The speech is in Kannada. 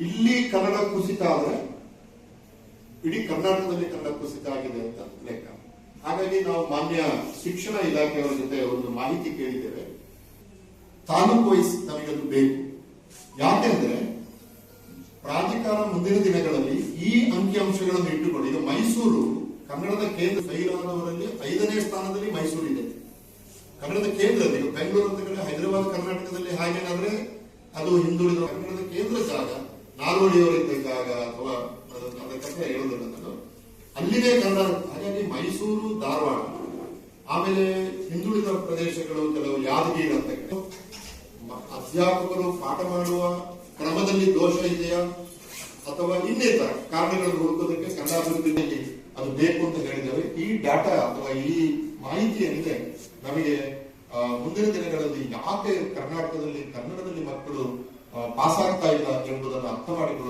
ಇಲ್ಲಿ ಕನ್ನಡ ಕುಸಿತ ಆದ್ರೆ, ಇಡೀ ಕರ್ನಾಟಕದಲ್ಲಿ ಕನ್ನಡ ಕುಸಿತ ಆಗಿದೆ ಅಂತ ಲೆಕ್ಕ. ಹಾಗಾಗಿ ನಾವು ಮಾನ್ಯ ಶಿಕ್ಷಣ ಇಲಾಖೆಯವರ ಜೊತೆ ಒಂದು ಮಾಹಿತಿ ಕೇಳಿದ್ದೇವೆ. ತಾಲೂಕು ವೈಸ್ ನಮಗದು ಬೇಕು. ಯಾಕೆಂದ್ರೆ, ಪ್ರಾಧಿಕಾರ ಮುಂದಿನ ದಿನಗಳಲ್ಲಿ ಈ ಅಂಕಿಅಂಶಗಳನ್ನು ಇಟ್ಟುಕೊಂಡು, ಈಗ ಮೈಸೂರು, ಕನ್ನಡದ ಕೇಂದ್ರ ಕೈಲಾದವರಲ್ಲಿ ಐದನೇ ಸ್ಥಾನದಲ್ಲಿ ಮೈಸೂರು ಇದೆ. ಕನ್ನಡದ ಕೇಂದ್ರದಲ್ಲಿ ಬೆಂಗಳೂರು ಅಂತ ಕಡೆ ಹೈದರಾಬಾದ್ ಕರ್ನಾಟಕದಲ್ಲಿ ಹಾಗೇನಾದ್ರೆ ಅದು ಹಿಂದುಳಿದ ಕನ್ನಡದ ಕೇಂದ್ರ ಜಾಗ. ನಾಲ್ವಡಿಯವರಿದ್ದ ಜಾಗ ಅಥವಾ ಅದು- ಅದರ ಹೇಳೋದಿಲ್ಲ ಅಲ್ಲಿನೇ ಕನ್ನಡ, ಹಾಗಾಗಿ ಮೈಸೂರು, ಧಾರವಾಡ, ಆಮೇಲೆ ಹಿಂದುಳಿದ ಪ್ರದೇಶಗಳು ಕೆಲವು ಯಾದಗಿರಿ ಅಂತ ಅಧ್ಯಾಪಕರು ಪಾಠ ಮಾಡುವ ಕ್ರಮದಲ್ಲಿ ದೋಷ ಇದೆಯಾ? ಅಥವಾ ಇನ್ನಿತರ ಕಾರಣಗಳನ್ನು ಹುಡುಕೋದಕ್ಕೆ ಕನ್ನಡ ಅಭಿವೃದ್ಧಿಯಲ್ಲಿ ಅದು ಬೇಕು ಅಂತ ಹೇಳಿದ್ದೇವೆ. ಈ ಡಾಟಾ ಅಥವಾ ಈ ಮಾಹಿತಿ ಏನಿದೆ ನಮಗೆ ಮುಂದಿನ ದಿನಗಳಲ್ಲಿ ಯಾಕೆ ಕರ್ನಾಟಕದಲ್ಲಿ, ಕನ್ನಡದಲ್ಲಿ ಮಕ್ಕಳು ಪಾಸ್ ಆಗ್ತಾ ಇಲ್ಲ ಎಂಬುದನ್ನು 温まる